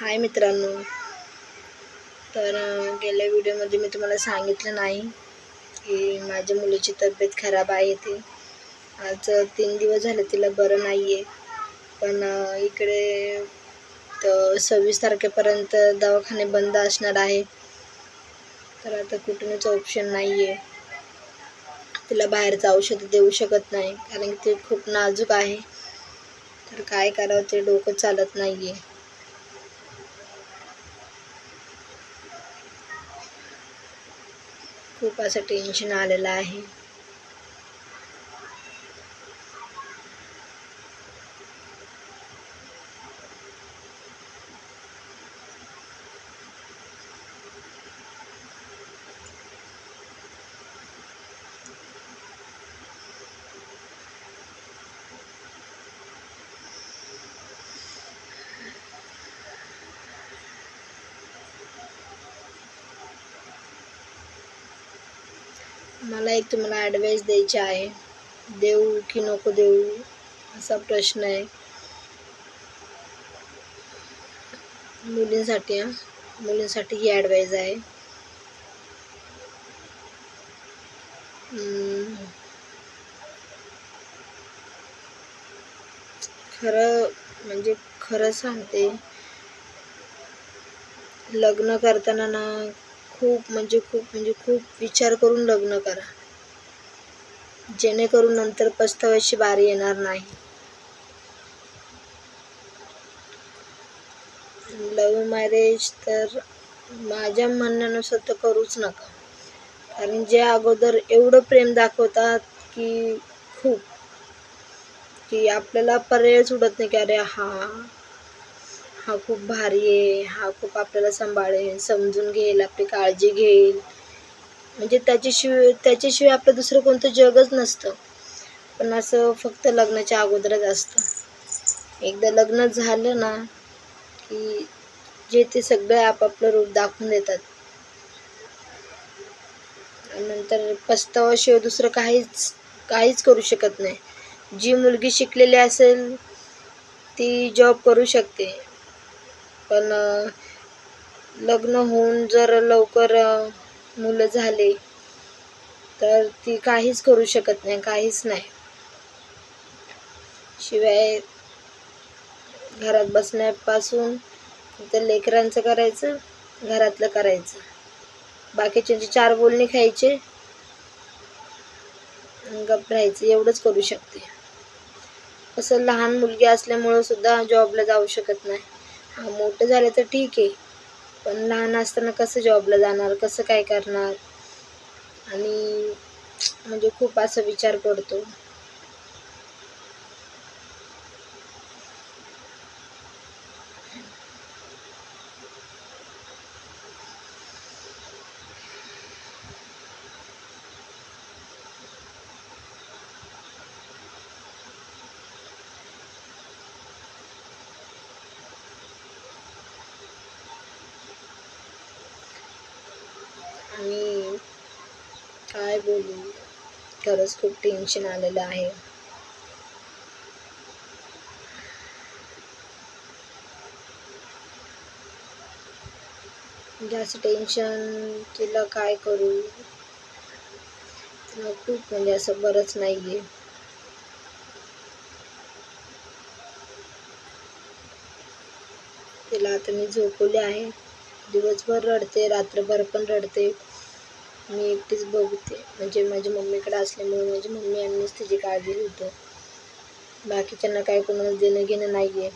हाय मित्रांनो. तर गेल्या व्हिडिओमध्ये मी तुम्हाला सांगितलं नाही की माझ्या मुलीची तब्येत खराब आहे ती आज तीन दिवस झाले तिला बरं नाही आहे पण इकडे तर सव्वीस तारखेपर्यंत दवाखाने बंद असणार आहे. तर आता कुठूनच ऑप्शन नाही आहे तिला बाहेरचं औषध देऊ शकत नाही कारण की ती खूप नाजूक आहे. तर काय करावं ते डोकं चालत नाही आहे खूप असं टेन्शन आलेलं आहे. मला एक तुम्हाला ॲडवाईस द्यायची आहे. देऊ की नको देऊ? असा प्रश्न आहे. मुलींसाठी हां. मुलींसाठी ही ॲडवाईस आहे. खरं म्हणजे खरं सांगते. लग्न करताना ना खूप म्हणजे खूप म्हणजे खूप विचार करून लग्न करा. जेणेकरून नंतर पस्तावायची बारी येणार नाही. लव्ह मॅरेज तर माझ्या म्हणण्यानुसार तर करूच नका. कारण जे अगोदर एवढं प्रेम दाखवतात की खूप. की आपल्याला पर्यायच उडत नाही की अरे हा हा खूप भारी आहे हा खूप आपल्याला सांभाळेल समजून घेईल आपली काळजी घेईल. म्हणजे त्याच्याशिवाय त्याच्याशिवाय आपलं दुसरं कोणतं जगच नसतं. पण असं फक्त लग्नाच्या अगोदरच असतं. एकदा लग्न झालं ना की जे ते सगळं आपापलं रूप दाखवून देतात. नंतर पस्तावाशिवाय दुसरं काहीच काहीच करू शकत नाही. जी मुलगी शिकलेली असेल ती जॉब करू शकते. पण लग्न होऊन जर लवकर मुलं झाले तर ती काहीच करू शकत नाही काहीच नाही. शिवाय घरात बसण्यापासून तर लेकरांचं करायचं घरातलं करायचं. बाकीच्यांची चार बोलणी खायचे गप गप्प राहायचं एवढंच करू शकते. असं लहान मुलगी असल्यामुळं सुद्धा जॉबला जाऊ शकत नाही. हा मोठं झालं तर ठीक आहे. पण लहान असताना कसं जॉबला जाणार कसं काय करणार? आणि म्हणजे खूप असा विचार पडतो. आणि काय बोलू? खरंच खूप टेन्शन आलेलं आहे. जास्त टेन्शन तिला काय करू? तिला खूप म्हणजे असं बरंच नाही आहे तिला आता मी झोपवले आहे. दिवसभर रडते रात्रभर पण रडते. मी एकटीच बघते. म्हणजे माझ्या मम्मीकडे असल्यामुळे माझी मम्मी यांनीच तिची काळजी घेतो. बाकीच्यांना काय कोणाला देणं घेणं नाही आहे